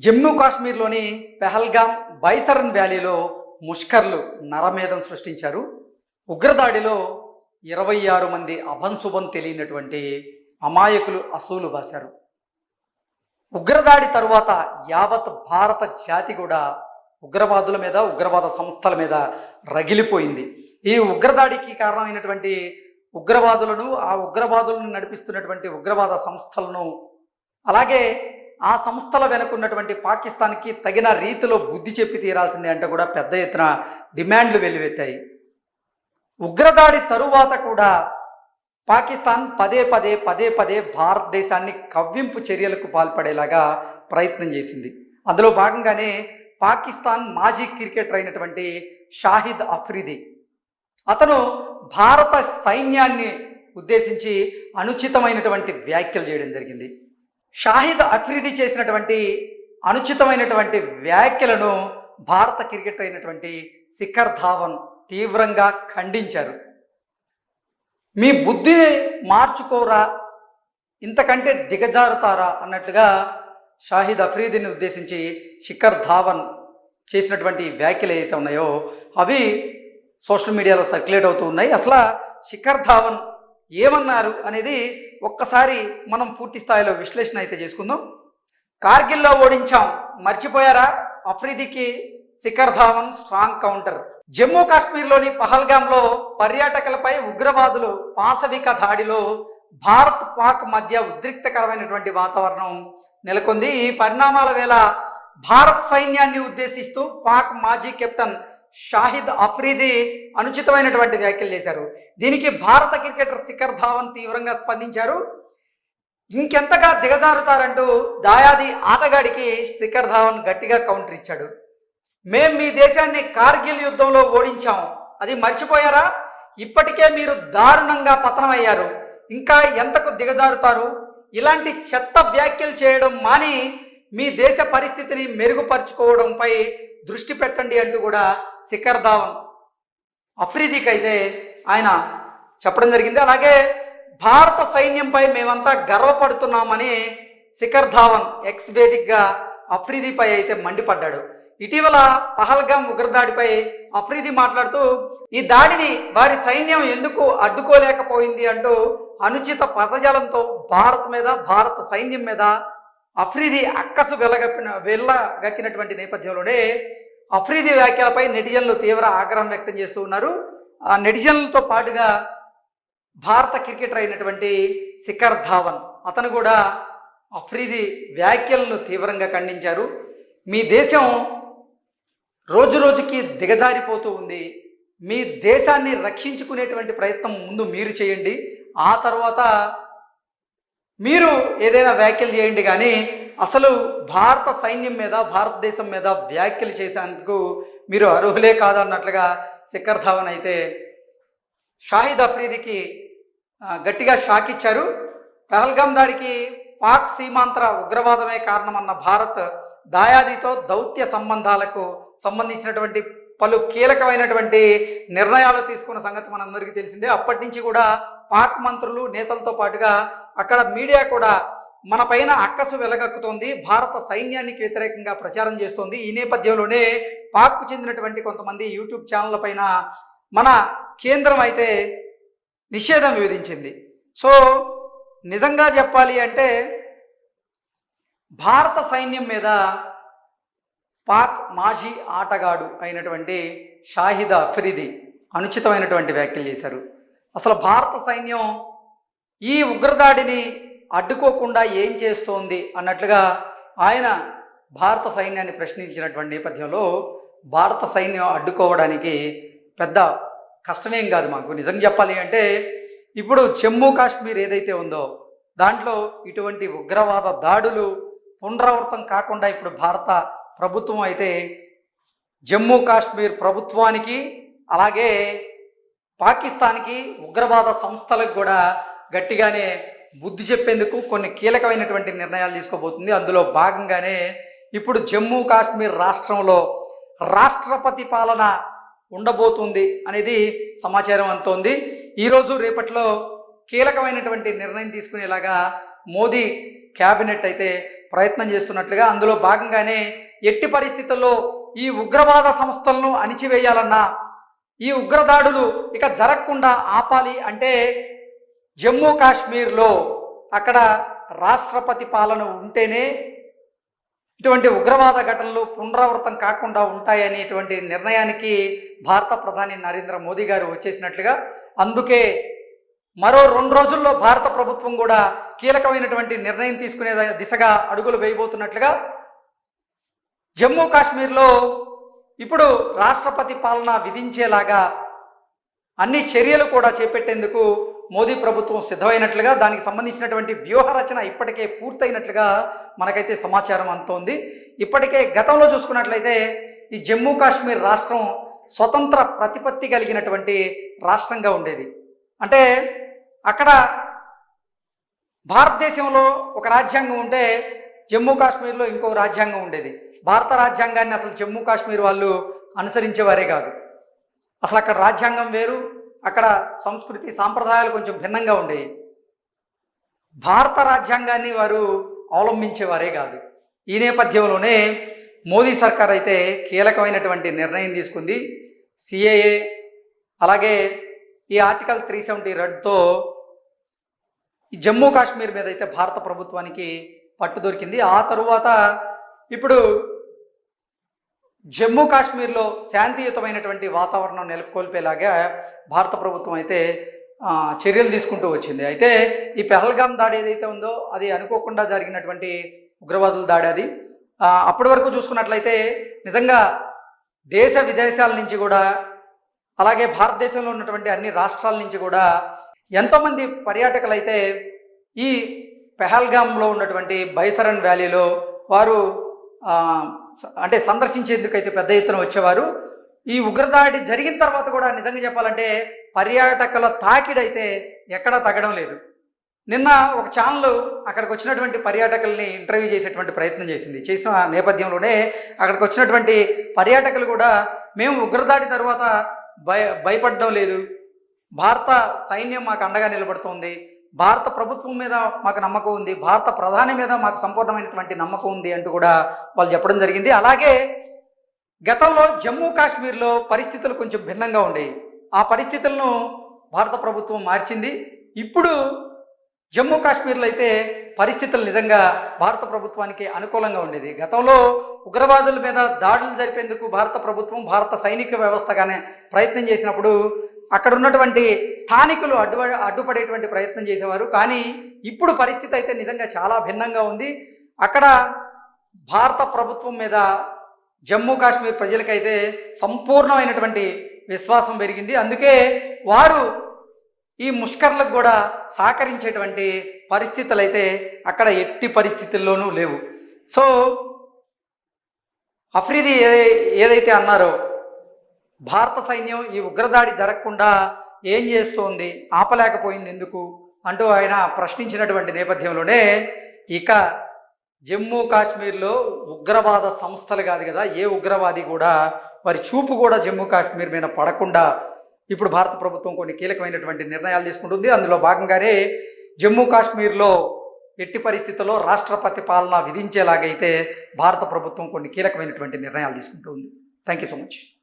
జమ్మూ కాశ్మీర్లోని పెహల్గామ్ బైసరన్ వ్యాలీలో ముష్కర్లు నరమేధం సృష్టించారు. ఉగ్రదాడిలో ఇరవై ఆరు మంది అభంశుభం తెలియనటువంటి అమాయకులు అసూలు బాశారు. ఉగ్రదాడి తరువాత యావత్ భారత జాతి కూడా ఉగ్రవాదుల మీద ఉగ్రవాద సంస్థల మీద రగిలిపోయింది. ఈ ఉగ్రదాడికి కారణమైనటువంటి ఉగ్రవాదులను ఆ ఉగ్రవాదులను నడిపిస్తున్నటువంటి ఉగ్రవాద సంస్థలను అలాగే ఆ సంస్థల వెనుకున్నటువంటి పాకిస్తాన్కి తగిన రీతిలో బుద్ధి చెప్పి తీరాల్సిందే అంటే కూడా పెద్ద ఎత్తున డిమాండ్లు వెల్లువెత్తాయి. ఉగ్రదాడి తరువాత కూడా పాకిస్తాన్ పదే పదే పదే పదే భారతదేశాన్ని కవ్వింపు చర్యలకు పాల్పడేలాగా ప్రయత్నం చేసింది. అందులో భాగంగానే పాకిస్తాన్ మాజీ క్రికెటర్ అయినటువంటి షాహిద్ అఫ్రిది అతను భారత సైన్యాన్ని ఉద్దేశించి అనుచితమైనటువంటి వ్యాఖ్యలు చేయడం జరిగింది. షాహిద్ అఫ్రిది చేసినటువంటి అనుచితమైనటువంటి వ్యాఖ్యలను భారత క్రికెటర్ అయినటువంటి శిఖర్ ధావన్ తీవ్రంగా ఖండించారు. మీ బుద్ధిని మార్చుకోరా ఇంతకంటే దిగజారుతారా అన్నట్లుగా షాహిద్ అఫ్రీదీని ఉద్దేశించి శిఖర్ ధావన్ చేసినటువంటి వ్యాఖ్యలు ఏవైతే ఉన్నాయో అవి సోషల్ మీడియాలో సర్క్యులేట్ అవుతూ ఉన్నాయి. అసలు శిఖర్ ధావన్ ఏమన్నారు అనేది ఒక్కసారి మనం పూర్తి స్థాయిలో విశ్లేషణ అయితే చేసుకుందాం. కార్గిల్లో ఓడించాం. మర్చిపోయారా? అఫ్రీదికి శిఖర్ ధావన్ స్ట్రాంగ్ కౌంటర్ జమ్మూ కాశ్మీర్లోని పహల్గాంలో పర్యాటకులపై ఉగ్రవాదులు పాశవిక దాడిలో భారత్ పాక్ మధ్య ఉద్రిక్తకరమైనటువంటి వాతావరణం నెలకొంది. ఈ పరిణామాల వేళ భారత్ సైన్యాన్ని ఉద్దేశిస్తూ పాక్ మాజీ కెప్టెన్ షాహిద్ అఫ్రీది అనుచితమైనటువంటి వ్యాఖ్యలు చేశారు. దీనికి భారత క్రికెటర్ శిఖర్ ధావన్ తీవ్రంగా స్పందించారు. ఇంకెంతగా దిగజారుతారంటూ దాయాది ఆటగాడికి శిఖర్ ధావన్ గట్టిగా కౌంటర్ ఇచ్చాడు. మేం మీ దేశాన్ని కార్గిల్ యుద్ధంలో ఓడించాం. అది మర్చిపోయారా? ఇప్పటికే మీరు దారుణంగా పతనమయ్యారు. ఇంకా ఎంతకు దిగజారుతారు? ఇలాంటి చెత్త వ్యాఖ్యలు చేయడం మాని మీ దేశ పరిస్థితిని మెరుగుపరుచుకోవడంపై దృష్టి పెట్టండి అంటూ కూడా శిఖర్ ధావన్. అఫ్రిదీకి అయితే ఆయన చెప్పడం జరిగింది. అలాగే భారత సైన్యంపై మేమంతా గర్వపడుతున్నామని శిఖర్ ధావన్ ఎక్స్ వేదిక్గా అఫ్రిదీపై అయితే మండిపడ్డాడు. ఇటీవల పహల్గాం ఉగ్రదాడిపై అఫ్రిది మాట్లాడుతూ ఈ దాడిని వారి సైన్యం ఎందుకు అడ్డుకోలేకపోయింది? అంటూ అనుచిత పదజాలంతో భారత్ మీద భారత సైన్యం మీద అఫ్రిది అక్కసు వెలగప్పిన వెళ్ళగక్కినటువంటి నేపథ్యంలోనే అఫ్రీది వ్యాఖ్యలపై నెటిజన్లు తీవ్ర ఆగ్రహం వ్యక్తం చేస్తూ ఉన్నారు. ఆ నెటిజన్లతో పాటుగా భారత క్రికెటర్ అయినటువంటి శిఖర్ ధావన్ అతను కూడా అఫ్రీది వ్యాఖ్యలను తీవ్రంగా ఖండించారు. మీ దేశం రోజు రోజుకి దిగజారిపోతూ ఉంది. మీ దేశాన్ని రక్షించుకునేటువంటి ప్రయత్నం ముందు మీరు చేయండి. ఆ తర్వాత మీరు ఏదైనా వ్యాఖ్యలు చేయండి కానీ అసలు భారత సైన్యం మీద భారతదేశం మీద వ్యాఖ్యలు చేసేందుకు మీరు అర్హులే కాదన్నట్లుగా శిఖర్ ధావన్ అయితే షాహిద్ అఫ్రీదికి గట్టిగా షాక్ ఇచ్చారు. పహల్గాం దాడికి పాక్ సీమాంతర ఉగ్రవాదమే కారణమన్న భారత్ దాయాదితో దౌత్య సంబంధాలకు సంబంధించినటువంటి పలు కీలకమైనటువంటి నిర్ణయాలు తీసుకున్న సంగతి మనందరికీ తెలిసిందే. అప్పటి నుంచి కూడా పాక్ మంత్రులు నేతలతో పాటుగా అక్కడ మీడియా కూడా మన పైన అక్కసు వెలగక్కుతోంది భారత సైన్యానికి వ్యతిరేకంగా ప్రచారం చేస్తోంది. ఈ నేపథ్యంలోనే పాక్కు చెందినటువంటి కొంతమంది యూట్యూబ్ ఛానళ్ళ పైన మన కేంద్రం అయితే నిషేధం విధించింది. సో నిజంగా చెప్పాలి అంటే భారత సైన్యం మీద పాక్ మాజీ ఆటగాడు అయినటువంటి షాహిద్ అఫ్రిది అనుచితమైనటువంటి వ్యాఖ్యలు చేశారు. అసలు భారత సైన్యం ఈ ఉగ్రదాడిని అడ్డుకోకుండా ఏం చేస్తోంది అన్నట్లుగా ఆయన భారత సైన్యాన్ని ప్రశ్నించినటువంటి నేపథ్యంలో భారత సైన్యం అడ్డుకోవడానికి పెద్ద కష్టమేం కాదు మాకు. నిజం చెప్పాలి అంటే ఇప్పుడు జమ్మూ కాశ్మీర్ ఏదైతే ఉందో దాంట్లో ఇటువంటి ఉగ్రవాద దాడులు పునరావృతం కాకుండా ఇప్పుడు భారత ప్రభుత్వం అయితే జమ్మూ కాశ్మీర్ ప్రభుత్వానికి అలాగే పాకిస్తాన్కి ఉగ్రవాద సంస్థలకు కూడా గట్టిగానే బుద్ధి చెప్పేందుకు కొన్ని కీలకమైనటువంటి నిర్ణయాలు తీసుకోబోతుంది. అందులో భాగంగానే ఇప్పుడు జమ్మూ కాశ్మీర్ రాష్ట్రంలో రాష్ట్రపతి పాలన ఉండబోతుంది అనేది సమాచారం అంతోంది ఈరోజు రేపట్లో కీలకమైనటువంటి నిర్ణయం తీసుకునేలాగా మోదీ క్యాబినెట్ అయితే ప్రయత్నం చేస్తున్నట్లుగా అందులో భాగంగానే ఎట్టి పరిస్థితుల్లో ఈ ఉగ్రవాద సంస్థలను అణిచివేయాలన్నా ఈ ఉగ్రదాడులు ఇక జరగకుండా ఆపాలి అంటే జమ్మూ కాశ్మీర్లో అక్కడ రాష్ట్రపతి పాలన ఉంటేనే ఇటువంటి ఉగ్రవాద ఘటనలు పునరావృతం కాకుండా ఉంటాయనేటువంటి నిర్ణయానికి భారత ప్రధాని నరేంద్ర మోదీ గారు వచ్చేసినట్లుగా అందుకే మరో రెండు రోజుల్లో భారత ప్రభుత్వం కూడా కీలకమైనటువంటి నిర్ణయం తీసుకునే దిశగా అడుగులు వేయబోతున్నట్లుగా జమ్మూ కాశ్మీర్లో ఇప్పుడు రాష్ట్రపతి పాలన విధించేలాగా అన్ని చర్యలు కూడా చేపట్టేందుకు మోదీ ప్రభుత్వం సిద్ధమైనట్లుగా దానికి సంబంధించినటువంటి వ్యూహ రచన ఇప్పటికే పూర్తయినట్లుగా మనకైతే సమాచారం అందుతోంది. ఇప్పటికే గతంలో చూసుకున్నట్లయితే ఈ జమ్మూ కాశ్మీర్ రాష్ట్రం స్వతంత్ర ప్రతిపత్తి కలిగినటువంటి రాష్ట్రంగా ఉండేది. అంటే అక్కడ భారతదేశంలో ఒక రాజ్యాంగం ఉంటే జమ్మూ కాశ్మీర్లో ఇంకో రాజ్యాంగం ఉండేది. భారత రాజ్యాంగాన్ని అసలు జమ్మూ కాశ్మీర్ వాళ్ళు అనుసరించేవారే కాదు. అసలు అక్కడ రాజ్యాంగం వేరు అక్కడ సంస్కృతి సాంప్రదాయాలు కొంచెం భిన్నంగా ఉండేవి. భారత రాజ్యాంగాన్ని వారు అవలంబించేవారే కాదు. ఈ నేపథ్యంలోనే మోదీ సర్కార్ అయితే కీలకమైనటువంటి నిర్ణయం తీసుకుంది. సిఏఏ అలాగే ఈ ఆర్టికల్ త్రీ సెవెంటీ రెడ్తో ఈ జమ్మూ కాశ్మీర్ మీద అయితే భారత ప్రభుత్వానికి పట్టు దొరికింది. ఆ తరువాత ఇప్పుడు జమ్మూ కాశ్మీర్లో శాంతియుతమైనటువంటి వాతావరణం నెలకొల్పేలాగా భారత ప్రభుత్వం అయితే చర్యలు తీసుకుంటూ వచ్చింది. అయితే ఈ పెహల్గాం దాడి ఏదైతే ఉందో అది అనుకోకుండా జరిగినటువంటి ఉగ్రవాదుల దాడి అది. అప్పటి వరకు చూసుకున్నట్లయితే నిజంగా దేశ విదేశాల నుంచి కూడా అలాగే భారతదేశంలో ఉన్నటువంటి అన్ని రాష్ట్రాల నుంచి కూడా ఎంతోమంది పర్యాటకులు అయితే ఈ పెహల్గాంలో ఉన్నటువంటి బైసరన్ వ్యాలీలో వారు అంటే సందర్శించేందుకైతే పెద్ద ఎత్తున వచ్చేవారు. ఈ ఉగ్రదాడి జరిగిన తర్వాత కూడా నిజంగా చెప్పాలంటే పర్యాటకుల తాకిడైతే ఎక్కడా తగ్గడం లేదు. నిన్న ఒక ఛానల్ అక్కడికి వచ్చినటువంటి పర్యాటకుల్ని ఇంటర్వ్యూ చేసేటువంటి ప్రయత్నం చేసింది. చేసిన నేపథ్యంలోనే అక్కడికి వచ్చినటువంటి పర్యాటకులు కూడా మేము ఉగ్రదాడి తర్వాత భయ భయపడడం లేదు. భారత సైన్యం మాకు అండగా నిలబడుతోంది. భారత ప్రభుత్వం మీద మాకు నమ్మకం ఉంది భారత ప్రధాని మీద మాకు సంపూర్ణమైనటువంటి నమ్మకం ఉంది అంటూ కూడా వాళ్ళు చెప్పడం జరిగింది. అలాగే గతంలో జమ్మూ కాశ్మీర్లో పరిస్థితులు కొంచెం భిన్నంగా ఉండేవి. ఆ పరిస్థితులను భారత ప్రభుత్వం మార్చింది. ఇప్పుడు జమ్మూ కాశ్మీర్లో అయితే పరిస్థితులు నిజంగా భారత ప్రభుత్వానికి అనుకూలంగా ఉండేది. గతంలో ఉగ్రవాదుల మీద దాడులు జరిపేందుకు భారత ప్రభుత్వం భారత సైనిక వ్యవస్థగానే ప్రయత్నం చేసినప్పుడు అక్కడ ఉన్నటువంటి స్థానికులు అడ్డు అడ్డుపడేటువంటి ప్రయత్నం చేసేవారు. కానీ ఇప్పుడు పరిస్థితి అయితే నిజంగా చాలా భిన్నంగా ఉంది. అక్కడ భారత ప్రభుత్వం మీద జమ్మూ కాశ్మీర్ ప్రజలకైతే సంపూర్ణమైనటువంటి విశ్వాసం పెరిగింది. అందుకే వారు ఈ ముష్కర్లకు కూడా సహకరించేటువంటి పరిస్థితులు అయితే అక్కడ ఎట్టి పరిస్థితుల్లోనూ లేవు. సో అఫ్రీది ఏదైతే అన్నారో భారత సైన్యం ఈ ఉగ్రదాడి జరగకుండా ఏం చేస్తోంది? ఆపలేకపోయింది ఎందుకు? అంటూ ఆయన ప్రశ్నించినటువంటి నేపథ్యంలోనే ఇక జమ్మూ కాశ్మీర్లో ఉగ్రవాద సంస్థలు కాదు కదా ఏ ఉగ్రవాది కూడా వారి చూపు కూడా జమ్మూ కాశ్మీర్ మీద పడకుండా ఇప్పుడు భారత ప్రభుత్వం కొన్ని కీలకమైనటువంటి నిర్ణయాలు తీసుకుంటుంది. అందులో భాగంగానే జమ్మూ కాశ్మీర్లో ఎట్టి పరిస్థితుల్లో రాష్ట్రపతి పాలన విధించేలాగైతే భారత ప్రభుత్వం కొన్ని కీలకమైనటువంటి నిర్ణయాలు తీసుకుంటుంది. Thank you so much